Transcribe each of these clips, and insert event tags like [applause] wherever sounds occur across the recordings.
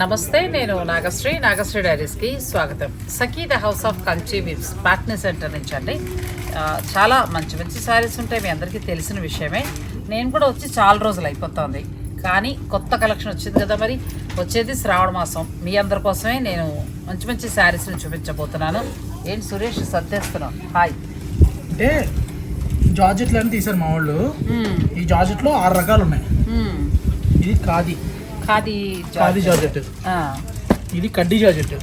నమస్తే నేను నాగశ్రీ. నాగశ్రీ డైరీస్కి స్వాగతం. Sakhi the house of Kanchi weaves Patny centre నుంచి అండి. చాలా మంచి మంచి శారీస్ ఉంటాయి మీ అందరికీ తెలిసిన విషయమే. నేను కూడా వచ్చి చాలా రోజులు అయిపోతుంది. కానీ కొత్త కలెక్షన్ వచ్చింది కదా మరి. వచ్చేది శ్రావణ మాసం. మీ అందరి కోసమే నేను మంచి మంచి శారీస్ని చూపించబోతున్నాను. ఏంటి సురేష్ సర్దేస్తున్నావు? హాయ్. అంటే జార్జెట్లు అని తీశారు మా వాళ్ళు. ఈ జార్జెట్లో ఆరు రకాలు ఉన్నాయి. ఇది ఖాదీ. ఖాదీ ఖాదీ జార్జెట్. ఇది కడ్డీ జార్జెట్.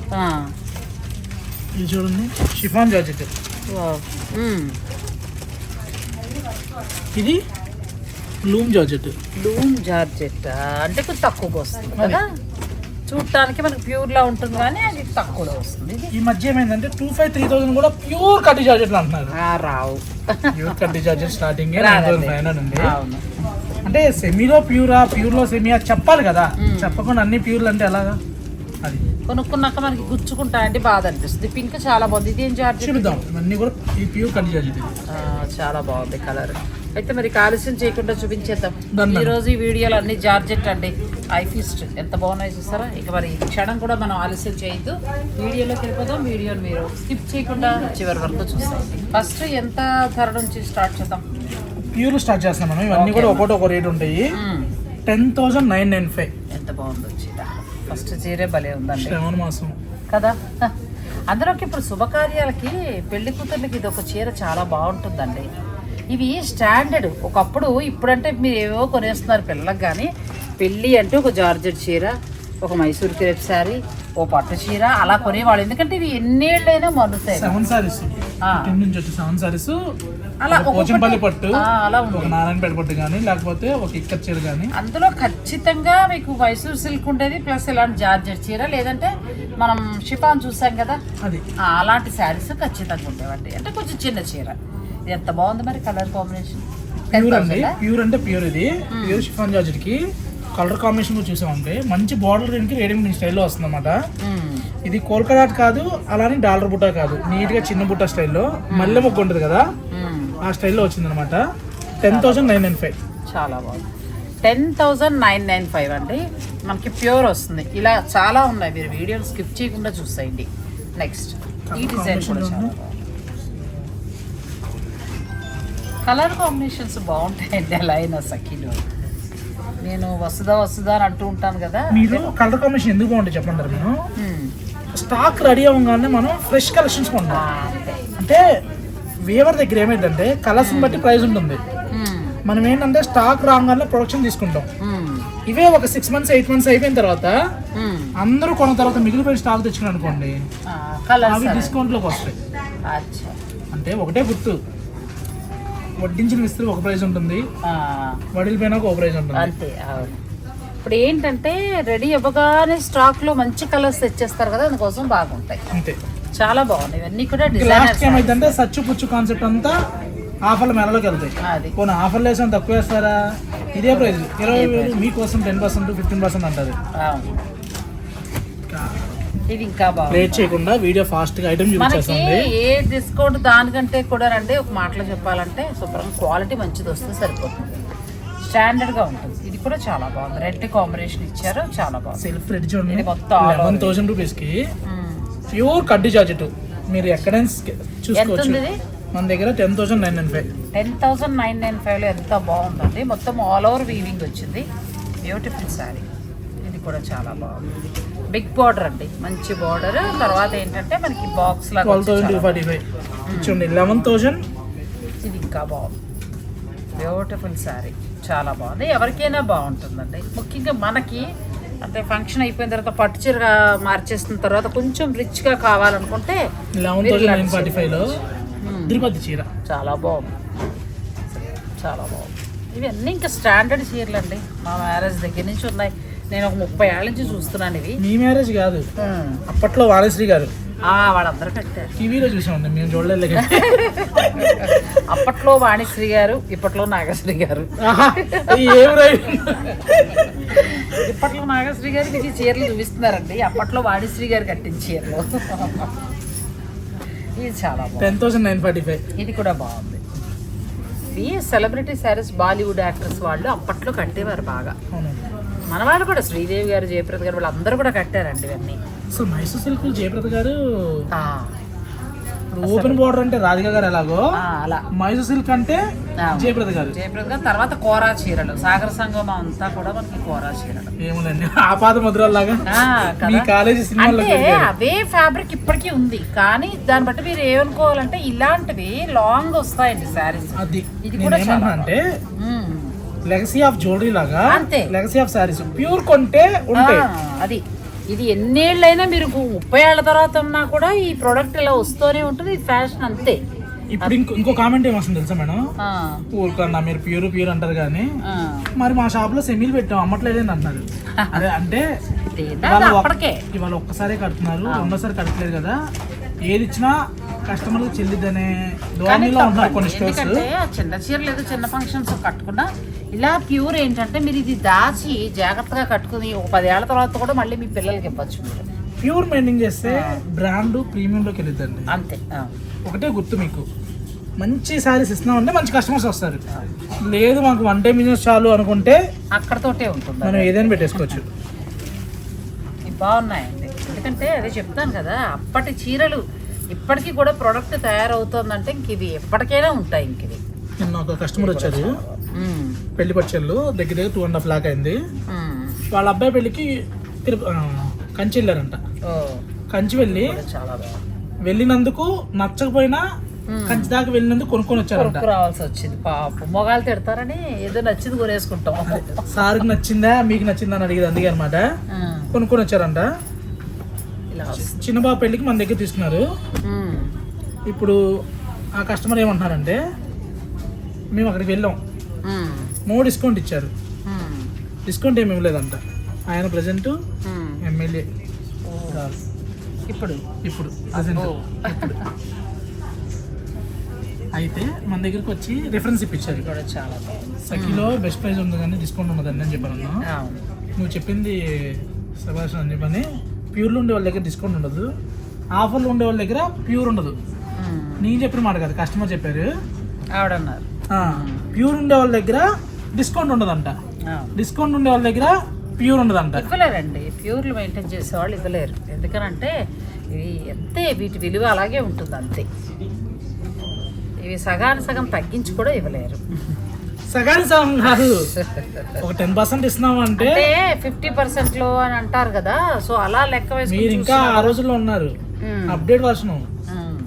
ఇది చూడండి షిఫాన్ జార్జెట్. ఇది లూమ్ జార్జెట్. Loom georgette. అంటే కొంచెం తక్కువగా వస్తుంది కదా? చూడటానికి మనకి ప్యూర్ లా ఉంటుంది కానీ అది తక్కువలో వస్తుంది. ఈ మధ్య ఏమైందంటే టూ ఫైవ్ త్రీ థౌసండ్ కూడా ప్యూర్ కడ్డీ జార్జెట్లు అంటున్నారు. రావు. ప్యూర్ కడ్డీ జార్జెట్ స్టార్టింగ్ అవును. అంటే సెమీలో ప్యూరా ప్యూర్లో సెమీయా చెప్పాలి కదా. చెప్పకుండా అన్ని ప్యూర్లు అంటే ఎలాగా? అది. కొనుక్కున్నాక మనకి గుచ్చుకుంటా అంటే బాధ అనిపిస్తుంది. పింక్ చాలా బాగుంది. ఇది ఏం జార్జెట్ చూపిద్దాం. ఇవన్నీ కూడా ఈ ప్యూర్ ఆ, చాలా బాగుంది కలర్ అయితే మరి ఆలస్యం చేయకుండా చూపించేద్దాం. ఈ రోజు ఈ వీడియోలో అన్ని జార్జెట్ అండి. Eye feast. ఎంత బాగున్నాయి చూస్తారా? ఇక మరి క్షణం కూడా మనం ఆలస్యం చేయొద్దు. వీడియోలోకి వెళ్ళిపోదాం. వీడియోని మీరు స్కిప్ చేయకుండా చివరి వరకు చూస్తాం ఫస్ట్ ఎంత ధర నుంచి స్టార్ట్ చేద్దాం? ప్యూర్ స్టార్ట్ చేస్తాం మనం. ఇవన్నీ కూడా ఒకటి ఒక రేట్ ఉంటాయి. Ten thousand nine nine five ఎంత బాగుందో చీర ఫస్ట్ చీరే భలే ఉందండి. శ్రవణ మాసం. కదా? అందులోకి ఇప్పుడు శుభకార్యాలకి పెళ్ళి కూతుర్లకి ఇది ఒక చీర చాలా బాగుంటుందండి. ఇవి స్టాండర్డ్ ఒకప్పుడు ఇప్పుడంటే మీరు ఏవో కొనేస్తున్నారు పిల్లలకు కానీ పెళ్ళి అంటే ఒక జార్జెట్ చీర ఒక మైసూర్ క్రేప్ శారీ ఓ పట్టు చీర అలా కొనేవాళ్ళు. ఎందుకంటే ఇవి ఎన్నేళ్ళైనా సెవెన్ సారీస్. కింద నుంచి వచ్చి సెవెన్ సారీస్ అలా పోచంపల్లి పట్టు అలా ఒక నారాయణపేట పట్టు కానీ లేకపోతే ఒక ఇక్కత్ చీర కానీ అందులో ఖచ్చితంగా మీకు మైసూర్ సిల్క్ ఉండేది ప్లస్ ఇలాంటి జార్జెట్ చీర లేదంటే మనం షిఫాన్ చూసాం కదా. అది. అలాంటి శారీస్ ఖచ్చితంగా ఉండేవండి. అంటే కొంచెం చిన్న చీర. ఎంత బాగుంది మరి కలర్ కాంబినేషన్ ప్యూర్ అండి. ప్యూర్ అంటే ప్యూర్ ఇది. ప్యూర్ షిఫాన్ జార్జెట్కి కలర్ కాంబినేషన్ కూడా చూసామంటే మంచి బార్డర్ దీనికి రెడీమేడ్ స్టైల్లో వస్తుంది అనమాట ఇది కోల్కతా కాదు అలానే డాలర్ బుట్ట కాదు. నీట్గా చిన్న బుట్ట స్టైల్లో మల్లె మొక్క ఉంటుంది కదా ఆ స్టైల్లో వచ్చింది అనమాట ten thousand nine nine five. చాలా బాగుంది. Ten thousand nine nine five అండి. మనకి ప్యూర్ వస్తుంది. ఇలా చాలా ఉన్నాయి. మీరు వీడియోని స్కిప్ చేయకుండా చూసేయండి. నెక్స్ట్. ఈ డిజైన్ కూడా చాలా బాగుంది. కలర్ కాంబినేషన్స్ బాగుంటాయండి. ఎలా అయినా సఖీలో. నేను వసుదా వసుదా అని అంటూ ఉంటాను కదా మీరు కలర్ కాంబినేషన్ ఎందుకు బాగుంటుంది చెప్పండి నేను. స్టాక్ రెడీ అవ్వగానే మనం ఫ్రెష్ కలెక్షన్స్ కొంటాం. అంటే వేవర్ దగ్గర ఏమైందంటే కలర్స్ బట్టి ప్రైస్ ఉంటుంది. మనం ఏంటంటే స్టాక్ రాగానే ప్రొడక్షన్ తీసుకుంటాం. ఇవే ఒక సిక్స్ మంత్స్ ఎయిట్ మంత్స్ అయిపోయిన తర్వాత. అందరూ కొన్న తర్వాత మిగిలిపోయిన స్టాక్ తెచ్చుకుని అనుకోండి అవి. డిస్కౌంట్లోకి వస్తాయి అంటే ఒకటే గుర్తు వడ్డించిన విస్తరి ఒక ప్రైస్ ఉంటుంది. ఆ, వడిలిపోయినాక ఒక ప్రైస్ ఉంటుంది. అంతే ఇప్పుడు ఏంటంటే రెడీ అవ్వగానే స్టాక్లో మంచి కలర్స్ తెచ్చేస్తారు కదా అందుకోసం బాగుంటాయి. అంతే. చాలా బాగున్నాయి. ఇవన్నీ కూడా లాస్ట్ ఏమైందంటే సచ్చు పుచ్చు కాన్సెప్ట్ అంతా ఆఫర్ల మేళలోకి వెళ్తాయి. అది. పోనీ ఆఫర్లు వేసాం తక్కువ వేస్తారా? ఇదే ప్రైస్ ఇరవై వేలు మీకోసం టెన్ పర్సెంట్ ఫిఫ్టీన్ పర్సెంట్ అంటారు. ఇది ఇంకా బాగుంది. లేట్ చేయకుండా వీడియో ఫాస్ట్గా ఐటమ్ మనకి ఏ డిస్కౌంట్ దానికంటే కూడా రండి ఒక మాటలో చెప్పాలంటే శుభ్రం క్వాలిటీ మంచిది వస్తే సరిపోతుంది. స్టాండర్డ్గా ఉంటుంది. ఇది కూడా చాలా బాగుంది. రెడ్ కాంబినేషన్ ఇచ్చారు చాలా బాగుంది. సెల్ఫ్ రెడీ చూడండి. మొత్తం. లెవెన్ థౌసండ్ రూపీస్కి. ప్యూర్ కడ్డీ జార్జెట్ మీరు ఎక్కడైనా చూసుకోవచ్చు. మన దగ్గర ten thousand nine nine five ten thousand nine nine ఫైవ్లో ఎంత బాగుందండి. మొత్తం ఆల్ ఓవర్ వీవింగ్ వచ్చింది. బ్యూటిఫుల్ శారీ ఇది కూడా చాలా బాగుంది. బిగ్ బార్డర్ అండి. మంచి బార్డర్. తర్వాత ఏంటంటే మనకి బాక్స్ చూడండి లెవెన్ బాగుంది. ఇది ఇంకా బాగుంది. బ్యూటిఫుల్ శారీ చాలా బాగుంది. ఎవరికైనా బాగుంటుందండి. ముఖ్యంగా మనకి అంటే ఫంక్షన్ అయిపోయిన తర్వాత పట్టు చీరగా మార్చేసిన తర్వాత కొంచెం రిచ్గా కావాలనుకుంటే మ్మ్. తిరుపతి చీర. చాలా బాగుంది. చాలా బాగుంది. ఇవన్నీ ఇంకా స్టాండర్డ్ చీరలు అండి మా మ్యారేజ్ దగ్గర నుంచి ఉన్నాయి. నేను ఒక ముప్పై ఏళ్ళ నుంచి చూస్తున్నాను ఇవి. మీ మ్యారేజ్ కాదు. అప్పట్లో వాణిశ్రీ గారు. ఆ, వాళ్ళందరూ కట్టారు. టీవీలో చూసామండి మేము చూడలేదు అప్పట్లో వాణిశ్రీ గారు ఇప్పట్లో నాగశ్రీ గారు. ఇప్పట్లో నాగశ్రీ గారు మీకు ఈ చీరలు చూపిస్తున్నారండి. అప్పట్లో వాణిశ్రీ గారు కట్టిన చీరలు. ఇది చాలా ten thousand nine forty five. ఇది కూడా బాగుంది. ఈ సెలబ్రిటీ శారీస్ బాలీవుడ్ యాక్టర్స్ వాళ్ళు అప్పట్లో కట్టేవారు బాగా. అవునండి. మన వాళ్ళు కూడా శ్రీదేవి గారు జయప్రద గారు వాళ్ళు అందరూ కూడా కట్టారండి ఇవన్నీ. అసలు మైసూర్ సిల్క్ జయప్రద గారు ఓపెన్ బోర్డర్ అంటే రాధిక గారు ఎలాగో? అలా. మైసూర్ సిల్క్ అంటే. జయప్రద గారు. జయప్రద గారు తర్వాత కోరా చీరలు. సాగర సంగమం అంతా కూడా మనకి కోరా చీరలు. ఏముందండి ఆపాద ముద్రలాగా ఆ, మీ కాలేజీ సినిమాలో అవే ఫ్యాబ్రిక్ ఇప్పటికీ ఉంది. కానీ దాన్ని బట్టి మీరు ఏమనుకోవాలంటే ఇలాంటివి లాంగ్ వస్తాయండి శారీస్. అది ఇది కూడా అంటే లెగసీ ఆఫ్ జ్యువెలరీ లాగా అంతే. లెగసీ ఆఫ్ సారీస్ ప్యూర్ కొంటే ఉంటాయి అది. ఇది ఎన్నేళ్ళైనా మీరు ముప్పై ఏళ్ళ తర్వాత ఉన్నా కూడా ఈ ప్రోడక్ట్ ఇలా వస్తూనే ఉంటుంది. ఇది ఫ్యాషన్ అంతే. ఇప్పుడు ఇంకో ఇంకో కామెంట్ ఏమొస్తుంది తెలుసా మేడం? ఊరుకోండి మీరు ప్యూర్ ప్యూర్ అంటారు కానీ. మరి మా షాప్లో సెమీలు పెట్టాం అమ్మట్లేదని అంటున్నారు [laughs] అదే అంటే ఇవాళ ఒక్కసారి కడుతున్నారు రెండోసారి కట్టలేదు కదా. ఏది ఇచ్చినా కస్టమర్లకు చెల్లిద్దనే. ధోరణిలో ఉంటున్నారు కొన్ని స్టోర్స్ చిన్న చీరలు ఏదో చిన్న ఫంక్షన్స్ కట్టుకున్నా ఇలా ప్యూర్ ఏంటంటే మీరు ఇది దాచి జాగ్రత్తగా కట్టుకుని ఒక పదేళ్ళ తర్వాత కూడా మళ్ళీ మీ పిల్లలకి ఇవ్వచ్చు ప్యూర్ మెయింటైన్ చేస్తే బ్రాండ్ ప్రీమియంలోకి వెళ్ళిద్దండి అంతే. ఒకటే గుర్తు మీకు. మంచి సారీస్ ఇస్తున్నామంటే మంచి కస్టమర్స్ వస్తారు. లేదు మాకు వన్ టైం బిజినెస్ చాలు అనుకుంటే అక్కడతోటే ఉంటుంది. మనం ఏదైనా పెట్టేసుకోవచ్చు. బాగున్నాయండి. ఎందుకంటే అదే చెప్తాను కదా అప్పటి చీరలు ఇప్పటికీ కూడా ప్రోడక్ట్ తయారవుతుందంటే ఇంక ఇవి ఎప్పటికైనా ఉంటాయి ఇంక ఇవి. నిన్న ఒక కస్టమర్ వచ్చారు. పెళ్ళి పచ్చళ్ళు దగ్గర దగ్గర టూ అండ్ హాఫ్ లాక్ అయింది. వాళ్ళ అబ్బాయి పెళ్ళికి తిరు ఆ, కంచి వెళ్ళారంట. కంచి వెళ్ళి వెళ్ళినందుకు నచ్చకపోయినా కంచి దాకా వెళ్ళినందుకు కొనుక్కొని వచ్చారంట. రావాల్సి వచ్చింది. పాప. మొగాలు తిడతారని ఏదో నచ్చింది కొనేసుకుంటాం. సార్కి నచ్చిందా మీకు నచ్చిందా అని అడిగేది అందుకే అనమాట కొనుక్కొని వచ్చారంట. ఇలా వస్తుంది. చిన్న బాబు పెళ్ళికి మన దగ్గర తీసుకున్నారు. ఇప్పుడు ఆ కస్టమర్ ఏమంటున్నారంటే మేము అక్కడికి వెళ్ళాం. ఉమ్, మో డిస్కౌంట్ ఇచ్చారు. డిస్కౌంట్ ఏమి ఇవ్వలేదంట. ఆయన ప్రజెంట్. ఎమ్మెల్యే ఇప్పుడు? ఇప్పుడు ప్రజెంట్. అయితే మన దగ్గరికి వచ్చి రిఫరెన్స్ ఇప్పించారు. కూడా చాలా సఖీలో బెస్ట్ ప్రైస్ ఉంది కానీ డిస్కౌంట్ ఉండదండి అని చెప్పాను నువ్వు చెప్పింది సభాష్ అని చెప్పని ప్యూర్లో ఉండే వాళ్ళ దగ్గర డిస్కౌంట్ ఉండదు. ఆఫర్లో ఉండే వాళ్ళ దగ్గర ప్యూర్ ఉండదు. నేను చెప్పిన మాట కాదు కస్టమర్ చెప్పారు. ఆవిడన్నారు. ప్యూర్ ఉండే వాళ్ళ దగ్గర డిస్కౌంట్ ఉండదంట. డిస్కౌంట్ ఉండే వాళ్ళ దగ్గర ప్యూర్ ఉండదంట. ఇవ్వలేరండి ప్యూర్లు మెయింటైన్ చేసే వాళ్ళు ఇవ్వలేరు. ఎందుకనంటే ఇవి అంతే వీటి విలువ అలాగే ఉంటుంది అంతే ఇవి సగానికి సగం తగ్గించి కూడా ఇవ్వలేరు. సగం కాదు. ఒక టెన్ పర్సెంట్ ఇస్తున్నాం అంటే ఫిఫ్టీ పర్సెంట్లో అని అంటారు కదా. సో అలా లెక్క మీరు ఇంకా ఆ రోజుల్లో ఉన్నారు. Update version.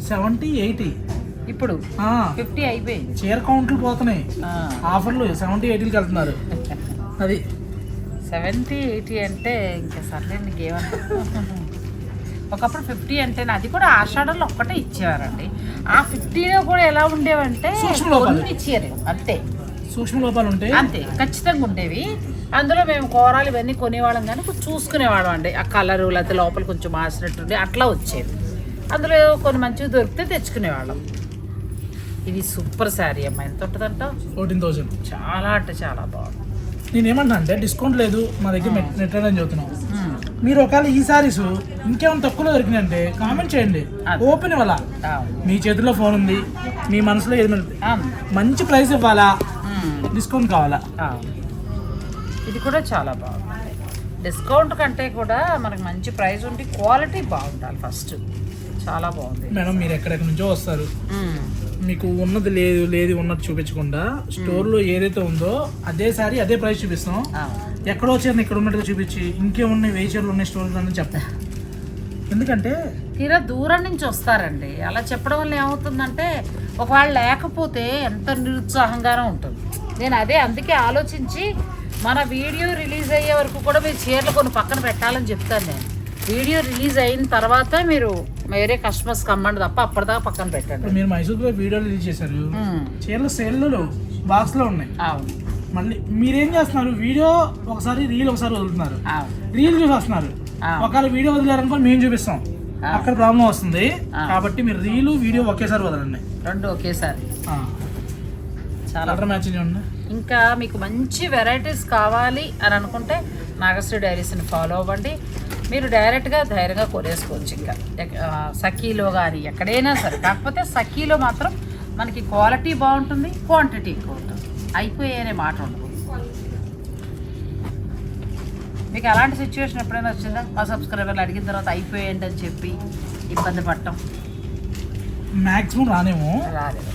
Seventy eighty. ఇప్పుడు ఫిఫ్టీ అయిపోయింది. చీర కౌంట్లు పోతున్నాయి. ఆఫర్లు సెవెంటీ ఎయిటీకి వెళ్తున్నారు. అది సెవెంటీ ఎయిటీ అంటే ఇంకా సర్లే నీకేమంటా ఒకప్పుడు ఫిఫ్టీ అంటే అది కూడా ఆషాఢంలో ఒక్కటే ఇచ్చేవారండి. ఆ ఫిఫ్టీలో కూడా ఎలా ఉండేవంటే. కొన్ని ఇచ్చారు అంతే. సూక్ష్మ లోపాలు ఉంటాయి అంతే ఖచ్చితంగా ఉండేవి. అందులో మేము కూరలు ఇవన్నీ కొనేవాళ్ళం కానీ చూసుకునేవాళ్ళం అండి. ఆ కలరు లేకపోతే లోపల కొంచెం మాసినట్టుండి అట్లా వచ్చేది అందులో కొన్ని మంచివి దొరికితే తెచ్చుకునేవాళ్ళం. ఇది సూపర్ శారీ అమ్మ ఎంత ఉంటుందంట ఫోర్టీన్ థౌసండ్ చాలా అంటే చాలా బాగుంది నేను ఏమన్నా అంటే డిస్కౌంట్ లేదు మా దగ్గర నెట్ నెట్ అని చెబుతున్నాం. మీరు ఒకవేళ ఈ సారీస్ ఇంకేమైనా తక్కువలో దొరికినాయంటే కామెంట్ చేయండి అది. ఓపెన్ ఇవ్వాలా. మీ చేతిలో ఫోన్ ఉంది మీ మనసులో ఏది అవును. మంచి ప్రైస్ ఇవ్వాలా మ్మ్. డిస్కౌంట్ కావాలా అవును. ఇది కూడా చాలా బాగుంది డిస్కౌంట్ కంటే కూడా మనకు మంచి ప్రైస్ ఉండి క్వాలిటీ బాగుండాలి ఫస్ట్ చాలా బాగుంది మేడం మీరు ఎక్కడెక్కడి నుంచో వస్తారు మ్మ్. మీకు ఉన్నది లేదు లేదు ఉన్నది చూపించకుండా స్టోర్లో ఏదైతే ఉందో అదే సారీ అదే ప్రైస్ చూపిస్తాం. ఎక్కడో చీరని ఇక్కడ ఉన్నట్టుగా చూపించి ఇంకేమున్నాయి వెయ్యి చీరలు ఉన్నాయి స్టోర్లో అని చెప్పాం. ఎందుకంటే తీరా దూరం నుంచి వస్తారండి. అలా చెప్పడం వల్ల ఏమవుతుందంటే ఒకవేళ లేకపోతే ఎంత నిరుత్సాహంగానే ఉంటుంది. నేను అదే అందుకే ఆలోచించి మన వీడియో రిలీజ్ అయ్యే వరకు కూడా మీరు చీరలు కొన్ని పక్కన పెట్టాలని చెప్తాను నేను. వీడియో రిలీజ్ అయిన తర్వాత మీరు వేరే కస్టమర్స్ కమ్మండి తప్ప అప్పటిదాకా పక్కన పెట్టండి. మీరు మైసూర్లో వీడియో రిలీజ్ చేశారు. చీరలు సేల్లో బాక్స్లో ఉన్నాయి. అవును. మళ్ళీ మీరేం చేస్తున్నారు? వీడియో ఒకసారి రీల్ ఒకసారి వదులుతున్నారు. రీల్ చూసి వస్తున్నారు ఆ. ఒకవేళ వీడియో వదిలేరనుకో మేము చూపిస్తాం. అక్కడ ప్రాబ్లం వస్తుంది. కాబట్టి మీరు రీలు వీడియో ఒకేసారి వదలండి. రెండు ఒకేసారి. చాలా. మ్యాచింగ్ చూడండి. ఇంకా మీకు మంచి వెరైటీస్ కావాలి అని అనుకుంటే నాగశ్రీ డైరీస్ని ఫాలో అవ్వండి. మీరు డైరెక్ట్గా ధైర్యంగా కొనేసుకోవచ్చు ఇంకా. సఖీలో కానీ ఎక్కడైనా సరే. కాకపోతే సఖీలో మాత్రం మనకి క్వాలిటీ బాగుంటుంది క్వాంటిటీ ఎక్కువ ఉంటుంది అయిపోయే మాట ఉండదు. మీకు అలాంటి సిచ్యువేషన్ ఎప్పుడైనా వచ్చిందా? మా సబ్స్క్రైబర్లు అడిగిన తర్వాత అయిపోయేయండి అని చెప్పి ఇబ్బంది పడటం. మాక్సిమం రానేమో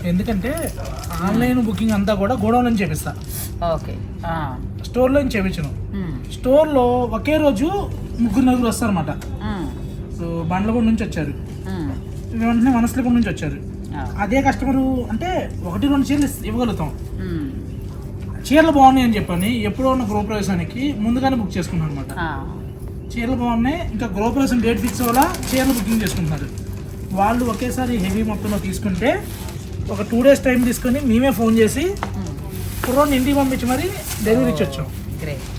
ఎందుకంటే ఆన్లైన్ బుకింగ్ అంతా కూడా గోడౌన్ నుంచి చేపిస్తా ఓకే. స్టోర్లో నుంచి చేపించను. స్టోర్లో ఒకే రోజు ముగ్గురు నలుగురు వస్తారన్నమాట. ఇప్పుడు బండ్లగూడ నుంచి వచ్చారు. వెంటనే మనసులగూడ నుంచి వచ్చారు. అదే కస్టమరు అంటే ఒకటి రెండు చీరలు ఇవ్వగలుగుతాం. చీరలు బాగున్నాయి అని చెప్పని ఎప్పుడో ఉన్న గృహప్రవేశానికి ముందుగానే బుక్ చేసుకున్నాను అనమాట. చీరలు బాగున్నాయి ఇంకా గృహప్రవేశం డేట్ ఫిక్స్ అవ్వాలా చీరలు బుకింగ్ చేసుకుంటున్నారు వాళ్ళు ఒకేసారి హెవీ మొత్తంలో తీసుకుంటే ఒక టూ డేస్ టైం తీసుకొని మేమే ఫోన్ చేసి. కుర్రోని ఇంటికి పంపించి మరి డెలివరీ ఇచ్చొచ్చాం. గ్రేట్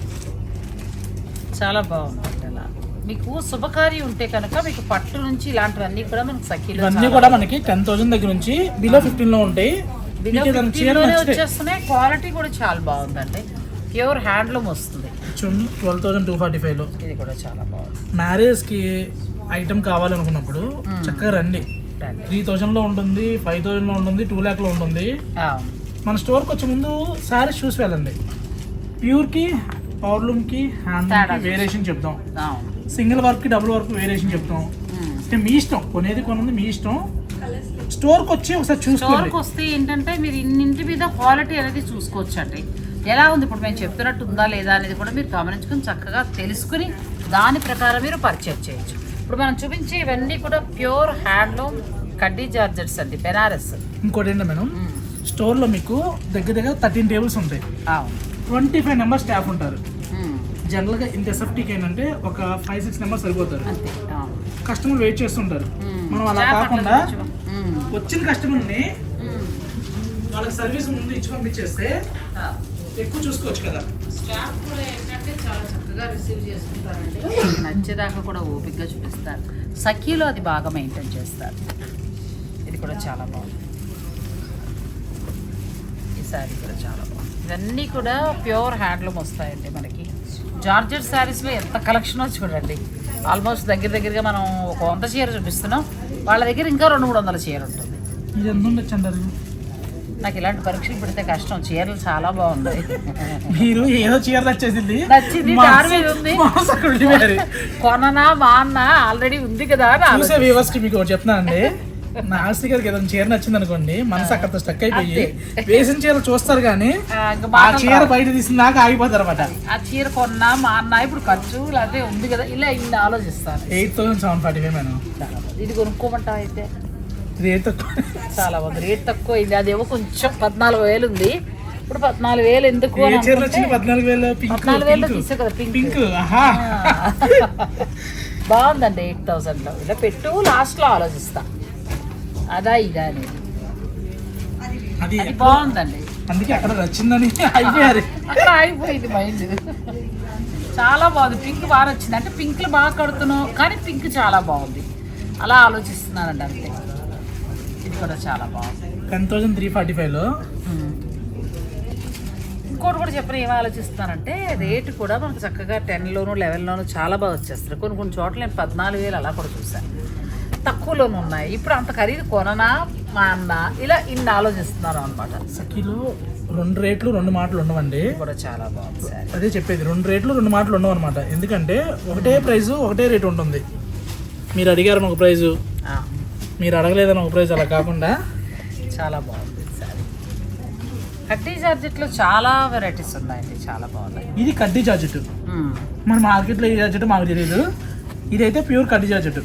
చాలా బాగుంది అలా. మీకు శుభకార్యం ఉంటే కనుక మీకు పట్టు నుంచి ఇలాంటివన్నీ కూడా మనకు సఖీలో ఇవన్నీ కూడా మనకి టెన్ థౌసండ్ దగ్గర నుంచి బిలో ఫిఫ్టీన్లో ఉంటాయి. బిలో ఫిఫ్టీన్లోనే వచ్చేస్తున్నాయి. క్వాలిటీ కూడా చాలా బాగుందండి. ప్యూర్ హ్యాండ్లూమ్ వస్తుంది. ట్వెల్వ్ థౌసండ్ టూ ఫార్టీ ఫైవ్లో. ఇది కూడా చాలా బాగుంది. మ్యారేజ్కి ఐటమ్ కావాలనుకున్నప్పుడు. చక్కగా రండి. త్రీ థౌజండ్లో ఉంటుంది ఫైవ్ థౌజండ్లో ఉంటుంది టూ ల్యాక్లో ఉంటుంది మన స్టోర్కి వచ్చే ముందు సారీస్ చూసి వెళ్ళండి. ప్యూర్కి పవర్లూమ్కి హ్యాండ్ వేరియేషన్ చెప్తాం సింగిల్ వర్క్కి డబుల్ వర్క్ వేరియేషన్ చెప్తాం. అంటే మీ ఇష్టం కొనేది కొన్నది మీ ఇష్టం. స్టోర్కి వచ్చి ఒకసారి చూసుకోండి. స్టోర్కి వస్తే ఏంటంటే మీరు ఇన్నింటి మీద క్వాలిటీ అనేది చూసుకోవచ్చు అండి ఎలా ఉంది? ఇప్పుడు మేము చెప్తున్నట్టు ఉందా లేదా అనేది కూడా మీరు గమనించుకుని చక్కగా తెలుసుకుని దాని ప్రకారం మీరు పర్చేజ్ చేయొచ్చు. ఇప్పుడు మనం చూపించే ఇవన్నీ కూడా ప్యూర్ హ్యాండ్లూమ్ కడ్డీ జార్జెట్స్ అండి బెనారస్. ఇంకోటి ఏంటో మేడం స్టోర్లో మీకు దగ్గర దగ్గర థర్టీన్ టేబుల్స్ ఉంటాయి. ట్వంటీ ఫైవ్ నెంబర్ స్టాఫ్ ఉంటారు. జనరల్గా ఇంత ఎస్ఎఫ్టీకి ఏంటంటే ఒక ఫైవ్ సిక్స్ నెంబర్స్ సరిపోతారు. కస్టమర్ వెయిట్ చేస్తుంటారు. మనం అలా కాకుండా వచ్చిన కస్టమర్ని వాళ్ళకి సర్వీస్ ముందు ఇచ్చి పంపించేస్తే. ఎక్కువ చూసుకోవచ్చు కదా స్టాఫ్ కూడా ఏంటంటే చాలా చక్కగా రిసీవ్ చేసుకుంటారండి. నచ్చేదాకా కూడా ఓపికగా చూపిస్తారు. సఖీలో అది బాగా మెయింటైన్ చేస్తారు. ఇది కూడా చాలా బాగుంది. ఈ శారీ కూడా చాలా బాగుంది. ఇవన్నీ కూడా ప్యూర్ హ్యాండ్లూమ్ వస్తాయండి మనకి. జార్జెట్ శారీస్లో ఎంత కలెక్షనో చూడండి. ఆల్మోస్ట్ దగ్గర దగ్గరగా మనం ఒక వంద చీర చూపిస్తున్నాం. వాళ్ళ దగ్గర ఇంకా రెండు మూడు వందల చీర ఉంటుంది. ఇది ఎంత ఉండొచ్చు అంటారు నాకు ఇలాంటి పరీక్షలు పెడితే కష్టం. చీరలు చాలా బాగున్నాయి. మీరు ఏదో చీర నచ్చేసింది. నచ్చింది, దాని మీద ఉంది. కొననా మా అన్న ఆల్రెడీ ఉంది కదా చూసే. వ్యూవర్స్కి మీకు ఒకటి చెప్తున్నానండి నాస్తి గారికి ఏదైనా చీర నచ్చింది అనుకోండి మనసు అక్కడ స్టక్ అయిపోయి వేసిన చీర చూస్తారు కానీ ఆ, చీర. బయట తీసిన దాకా ఆగిపోతారు అనమాట ఆ చీర కొన్నా మా అన్న ఇప్పుడు ఖర్చు లేకపోతే ఉంది కదా ఇలా ఇన్ని ఆలోచిస్తాను eight thousand seven forty five madam. ఇది కొనుక్కోమంటావు అయితే? రేట్ తక్కువ. చాలా బాగుంది. రేట్ తక్కువ అయింది. అదేమో కొంచెం పద్నాలుగు వేలు ఉంది. ఇప్పుడు పద్నాలుగు వేలు ఎందుకు ఏ అని చీరలు అనుకుంటే వచ్చింది పద్నాలుగు వేలు పింక్ పద్నాలుగు వేలు తీసే కదా పింక్. పింక్. ఆహా. [laughs] బాగుందండి ఎయిట్ థౌసండ్లో. ఇలా పెట్టు లాస్ట్లో ఆలోచిస్తా. అదా ఇదా అనేది అది అది బాగుందండి. అందుకే అక్కడ నచ్చిందని అయిపోయారు. అక్కడ ఆగిపోయింది మైండ్ చాలా బాగుంది. పింక్ బాగా వచ్చింది అంటే పింక్లు బాగా కడుతున్నావు కానీ పింక్ చాలా బాగుంది. అలా ఆలోచిస్తున్నానండి అంతే. కూడా చాలా బాగుంది. టెన్ థౌసండ్ త్రీ ఫార్టీ ఫైవ్లో. ఇంకోటి కూడా చెప్పిన ఏం ఆలోచిస్తానంటే రేటు కూడా మనకు చక్కగా టెన్లోను లెవెన్లోను చాలా బాగా వచ్చేస్తారు కొన్ని కొన్ని చోట్ల నేను పద్నాలుగు వేలు అలా కూడా చూసాను తక్కువలోనూ ఉన్నాయి. ఇప్పుడు అంత ఖరీదు కొననా మా అన్న ఇలా ఇన్ని ఆలోచిస్తున్నాను అనమాట సఖీలో రెండు రేట్లు రెండు మాటలు ఉండవండి. కూడా చాలా బాగుంది అదే చెప్పేది రెండు రేట్లు రెండు మాటలు ఉండవు అనమాట ఎందుకంటే ఒకటే ప్రైస్ ఒకటే రేట్ ఉంటుంది. మీరు అడిగారని ఒక ప్రైజు. మీరు అడగలేదని ఒక ప్రైజ్ అలా కాకుండా చాలా బాగుంది సారీ. కట్టీ జార్జెట్లో చాలా వెరైటీస్ ఉన్నాయండి చాలా బాగున్నాయి. ఇది కడ్డీ జార్జెట్. మన మార్కెట్లో ఈ జార్జెట్ మాకు తెలియదు. ఇదైతే ప్యూర్ కడ్డీ జార్జెట్.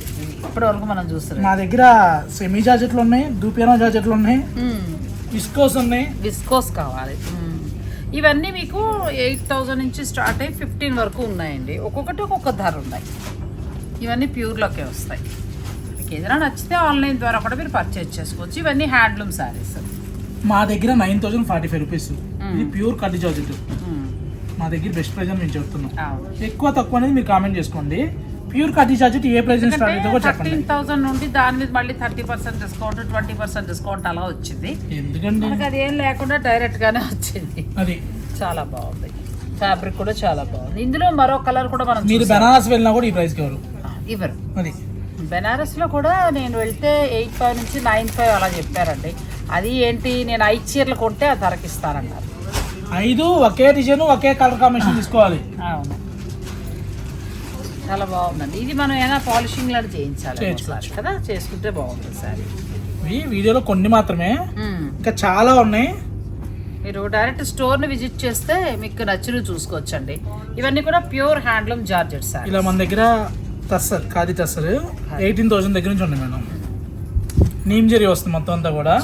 ఇప్పటి వరకు మనం చూస్తున్నాం మా దగ్గర సెమీ జార్జెట్లు ఉన్నాయి దూపియానా జార్జెట్లు ఉన్నాయి విస్కోస్ ఉన్నాయి. విస్కోస్ కావాలి. ఇవన్నీ మీకు ఎయిట్ థౌజండ్ నుంచి స్టార్ట్ అయ్యి ఫిఫ్టీన్ వరకు ఉన్నాయండి. ఒక్కొక్కటి ఒక్కొక్క ధర ఉన్నాయి. ఇవన్నీ ప్యూర్లోకే వస్తాయి. మీకు ఏదైనా నచ్చితే ఆన్లైన్ ద్వారా కూడా మీరు పర్చేజ్ చేసుకోవచ్చు. ఇవన్నీ హ్యాండ్లూమ్ శారీస్ మా దగ్గర nine thousand forty five rupees ఇది ప్యూర్ కడ్డీ జార్జెట్ మా దగ్గర బెస్ట్ ప్రైస్ అని మేము చెప్తున్నాం. ఎక్కువ తక్కువ అనేది మీరు కామెంట్ చేసుకోండి. ప్యూర్ కడ్డీ జార్జెట్ ఏ ప్రైస్ నుంచి స్టార్ట్ అవుతుందో కూడా చెప్పండి. థర్టీన్ థౌసండ్ నుండి దాని మీద మళ్ళీ thirty percent discount twenty percent discount అలా వచ్చింది. ఎందుకండి? మనకు అది ఏం లేకుండా డైరెక్ట్గానే వచ్చింది. అది. చాలా బాగుంది. ఫ్యాబ్రిక్ కూడా చాలా బాగుంది. ఇందులో మరో కలర్ కూడా మనం మీరు. బెనారస్ వెళ్ళినా కూడా ఈ ప్రైస్కి ఎవరు? ఆ, ఇవ్వరు. అది. బెనారస్లో కూడా నేను వెళ్తే ఎయిట్ ఫైవ్ నుంచి నైన్ ఫైవ్ అలా చెప్పారండి. అది ఏంటి? నేను ఐదు చీరలు కొంటే ఆ ధరకిస్తానన్నారు ఐదు ఒకే డిజైన్ ఒకే కలర్ కాంబినేషన్ తీసుకోవాలి. అవును. చాలా బాగుందండి. ఇది మనం ఏమైనా పాలిషింగ్ లాంటి చేయించాలి. ఒకసారి కదా? చేసుకుంటే బాగుంటుంది సారీ. ఇవి వీడియోలో కొన్ని మాత్రమే. ఇంకా చాలా ఉన్నాయి. మీరు డైరెక్ట్ స్టోర్ని విజిట్ చేస్తే మీకు నచ్చినవి చూసుకోవచ్చండి. ఇవన్నీ కూడా ప్యూర్ హ్యాండ్లూమ్ జార్జెట్ సారీ ఇలా మన దగ్గర తస్సర్ ఖాదీ తస్సర్. ఎయిటీన్ థౌసండ్ దగ్గర నుంచి ఉన్నాయి మేడం. నీమ్ జరీ వస్తుంది మొత్తం అంతా కూడా.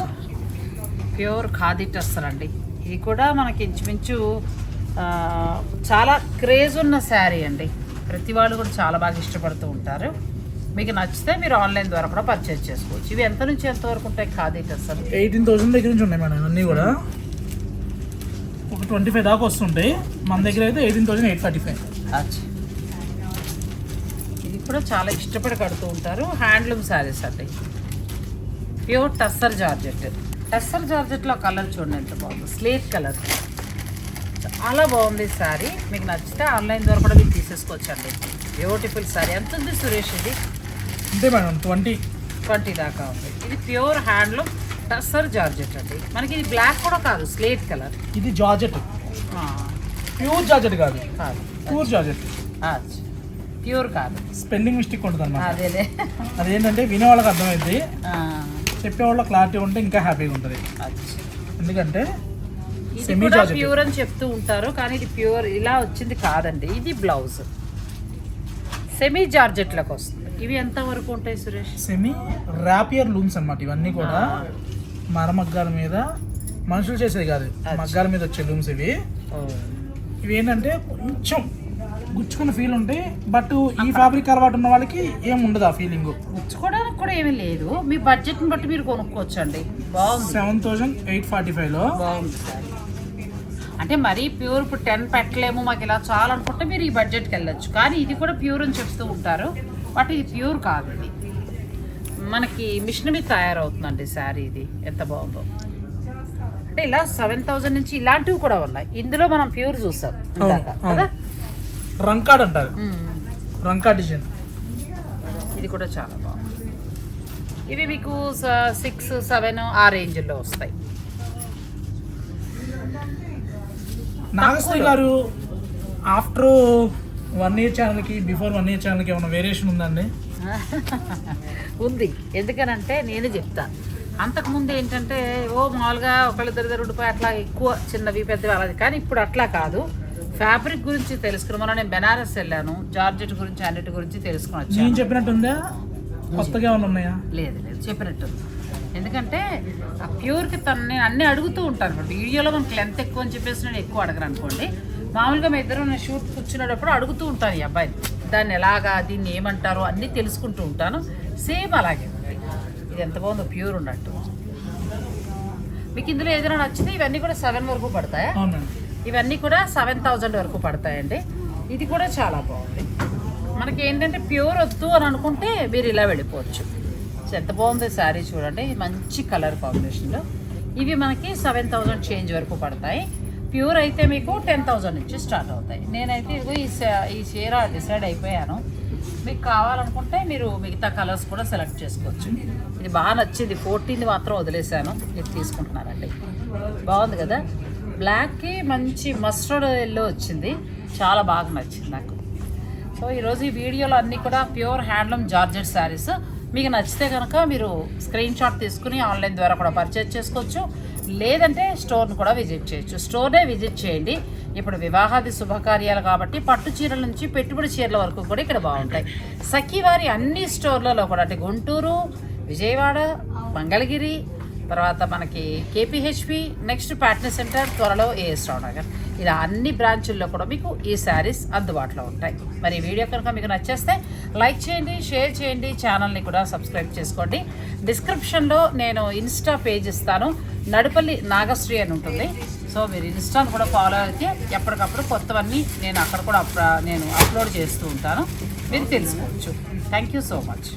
ప్యూర్ ఖాదీ టస్సర్ అండి. ఇది కూడా మనకి ఇంచుమించు చాలా క్రేజ్ ఉన్న శారీ అండి. ప్రతి వాళ్ళు కూడా చాలా బాగా ఇష్టపడుతూ ఉంటారు. మీకు నచ్చితే మీరు ఆన్లైన్ ద్వారా కూడా పర్చేజ్ చేసుకోవచ్చు. ఇవి ఎంత నుంచి ఎంత వరకు ఉంటాయి ఖాదీ టస్సర్ ఎయిటీన్ థౌసండ్ దగ్గర నుంచి ఉన్నాయి మేడం అన్నీ కూడా. ఒక ట్వంటీ ఫైవ్ దాకా వస్తుంటాయి. మన దగ్గర అయితే eighteen thousand eight thirty five. అచ్చా. కూడా చాలా ఇష్టపడి కడుతూ ఉంటారు. హ్యాండ్లూమ్ శారీస్ అండి. Pure tussar georgette. టస్సర్ జార్జెట్లో కలర్ చూడండి ఎంత బాగుంది. Slate colour. చాలా బాగుంది శారీ. మీకు నచ్చితే ఆన్లైన్ ద్వారా కూడా మీరు తీసేసుకోవచ్చండి. బ్యూటిఫుల్ శారీ. ఎంత ఉంది సురేష్ ఇది? అంతే మేడం ట్వంటీ. ట్వంటీ దాకా ఉంది. ఇది ప్యూర్ హ్యాండ్లూమ్ టస్సర్ జార్జెట్ అండి. మనకి ఇది బ్లాక్ కూడా కాదు స్లేట్ కలర్. ఇది జార్జెట్. ప్యూర్ జార్జెట్ కాదు. కాదు. Pure georgette. అచ్చా. ప్యూర్ కాదు స్పెల్లింగ్ మిస్టేక్ ఉంటుంది అన్నమాట అదేలే. అదేంటంటే వినే వాళ్ళకి అర్థమైంది చెప్పేవాళ్ళ క్లారిటీ ఉంటే ఇంకా హ్యాపీగా ఉంటుంది. ఎందుకంటే. ప్యూర్ అని చెప్తూ ఉంటారు కానీ ఇది ప్యూర్ ఇలా వచ్చింది కాదండి. ఇది బ్లౌజ్ సెమీ జార్జెట్లకు వస్తుంది. ఇవి ఎంత వరకు ఉంటాయి సురేష్? సెమీ ర్యాపియర్ లూమ్స్ అన్నమాట ఇవన్నీ కూడా. మరమగ్గాల మీద మనుషులు చేసేది కాదు. మగ్గాల మీద వచ్చే లూమ్స్ ఇవి. ఇవి ఏంటంటే కొంచెం గుచ్చుకున్న ఫీల్ ఉంటాయి బట్ ఈ ఫ్యాబ్రిక్ అలవాటు ఉన్న వాళ్ళకి ఏం ఉండదు ఆ ఫీలింగ్ ఉంచుకోవడానికి కూడా ఏమీ లేదు. మీ బడ్జెట్ని బట్టి మీరు కొనుక్కోవచ్చు అండి బాగుంది సెవెన్ థౌజండ్ ఎయిట్ ఫార్టీ బాగుంది సార్. అంటే మరీ ప్యూర్ ఇప్పుడు టెన్ పెట్టలేము మాకు ఇలా చాలా అనుకుంటే మీరు ఈ బడ్జెట్కి వెళ్ళొచ్చు. కానీ ఇది కూడా ప్యూర్ అని చెప్తూ ఉంటారు. బట్ ఇది ప్యూర్ కాదు ఇది. మనకి మిషన్ మీద తయారవుతుందండి శారీ ఇది. ఎంత బాగుందో. అంటే ఇలా సెవెన్ థౌజండ్ నుంచి ఇలాంటివి కూడా ఉన్నాయి. ఇందులో మనం ప్యూర్ చూసాం. ఇందాక అవును, కదా? రంకాడ్ అంటారు. రంకా డిజైన్. ఇది కూడా చాలా బాగుంది. ఇవి మీకు సిక్స్ సెవెన్ ఆ రేంజ్లో వస్తాయి. నాగశ్రీ గారు ఆఫ్టర్ వన్ ఇయర్ ఛానల్కి బిఫోర్ వన్ ఇయర్ ఛానల్కి ఏమైనా వేరియేషన్ ఉందండి? [laughs] ఉంది. ఎందుకనంటే నేను చెప్తా. అంతకుముందు ఏంటంటే ఓ మామూలుగా ఒకళ్ళిద్దరు ఇద్దరు ఉండిపోయి అట్లా ఎక్కువ చిన్నవి పెద్దవి అలాది కానీ ఇప్పుడు అట్లా కాదు. ఫ్యాబ్రిక్ గురించి తెలుసుకుని మొన్న నేను బెనారస్ వెళ్ళాను. జార్జెట్ గురించి అన్నిటి గురించి తెలుసుకుని నేను వచ్చాను చెప్పినట్టుందా? కొత్తగా ఏమైనా ఉన్నాయా? లేదు లేదు చెప్పినట్టు ఎందుకంటే ఆ ప్యూర్కి తను నేను అన్నీ అడుగుతూ ఉంటాను ఇప్పుడు వీడియోలో మనకి లెంత్ ఎక్కువ అని చెప్పేసి నేను ఎక్కువ అడగను అనుకోండి. మామూలుగా మీ ఇద్దరు నేను షూట్ కూర్చునేటప్పుడు అడుగుతూ ఉంటాను ఈ అబ్బాయిని. దాన్ని ఎలాగా దీన్ని ఏమంటారో అన్నీ తెలుసుకుంటూ ఉంటాను. సేమ్ అలాగే ఇది ఎంత బాగుందో ప్యూర్ ఉన్నట్టు. మీకు ఇందులో ఏదైనా నచ్చితే ఇవన్నీ కూడా సెవెన్ వరకు పడతాయా? ఇవన్నీ కూడా సెవెన్ థౌజండ్ వరకు పడతాయండి. ఇది కూడా చాలా బాగుంది. మనకి ఏంటంటే ప్యూర్ వద్దు అని అనుకుంటే మీరు ఇలా వెళ్ళిపోవచ్చు. ఎంత బాగుంది శారీ చూడండి. మంచి కలర్ కాంబినేషన్లో ఇవి మనకి సెవెన్ థౌజండ్ చేంజ్ వరకు పడతాయి. ప్యూర్ అయితే మీకు టెన్ థౌజండ్ నుంచి స్టార్ట్ అవుతాయి. నేనైతే ఇదిగో ఈ ఈ చీర డిసైడ్ అయిపోయాను. మీకు కావాలనుకుంటే మీరు మిగతా కలర్స్ కూడా సెలెక్ట్ చేసుకోవచ్చు. ఇది బాగా నచ్చింది. ఫోర్టీన్ మాత్రం వదిలేశాను. ఇది తీసుకుంటున్నానండి బాగుంది కదా? బ్లాక్కి మంచి మస్టర్డ్ ఎల్లో వచ్చింది. చాలా బాగా నచ్చింది నాకు. సో ఈరోజు ఈ వీడియోలో అన్నీ కూడా ప్యూర్ హ్యాండ్లూమ్ జార్జెట్ శారీస్. మీకు నచ్చితే కనుక మీరు స్క్రీన్ షాట్ తీసుకుని ఆన్లైన్ ద్వారా కూడా పర్చేజ్ చేసుకోవచ్చు. లేదంటే స్టోర్ను కూడా విజిట్ చేయొచ్చు. స్టోర్నే విజిట్ చేయండి. ఇప్పుడు వివాహాది శుభకార్యాలు కాబట్టి పట్టు చీరల నుంచి పెట్టుబడి చీరల వరకు కూడా ఇక్కడ బాగుంటాయి. సఖీవారి అన్ని స్టోర్లలో కూడా అంటే గుంటూరు విజయవాడ మంగళగిరి తర్వాత మనకి కేపీహెచ్పి నెక్స్ట్ ప్యాట్నీ సెంటర్ త్వరలో ఏఎస్ రావు నగర్ ఇలా అన్ని బ్రాంచుల్లో కూడా మీకు ఈ శారీస్ అందుబాటులో ఉంటాయి. మరి వీడియో కనుక మీకు నచ్చేస్తే లైక్ చేయండి షేర్ చేయండి ఛానల్ని కూడా సబ్స్క్రైబ్ చేసుకోండి. డిస్క్రిప్షన్లో నేను ఇన్స్టా పేజ్ ఇస్తాను. నడుపల్లి నాగశ్రీ అని ఉంటుంది. సో మీరు ఇన్స్టాను కూడా ఫాలో అయితే ఎప్పటికప్పుడు కొత్తవన్నీ నేను అక్కడ కూడా నేను అప్లోడ్ చేస్తూ ఉంటాను. మీరు తెలుసుకోవచ్చు. Thank you so much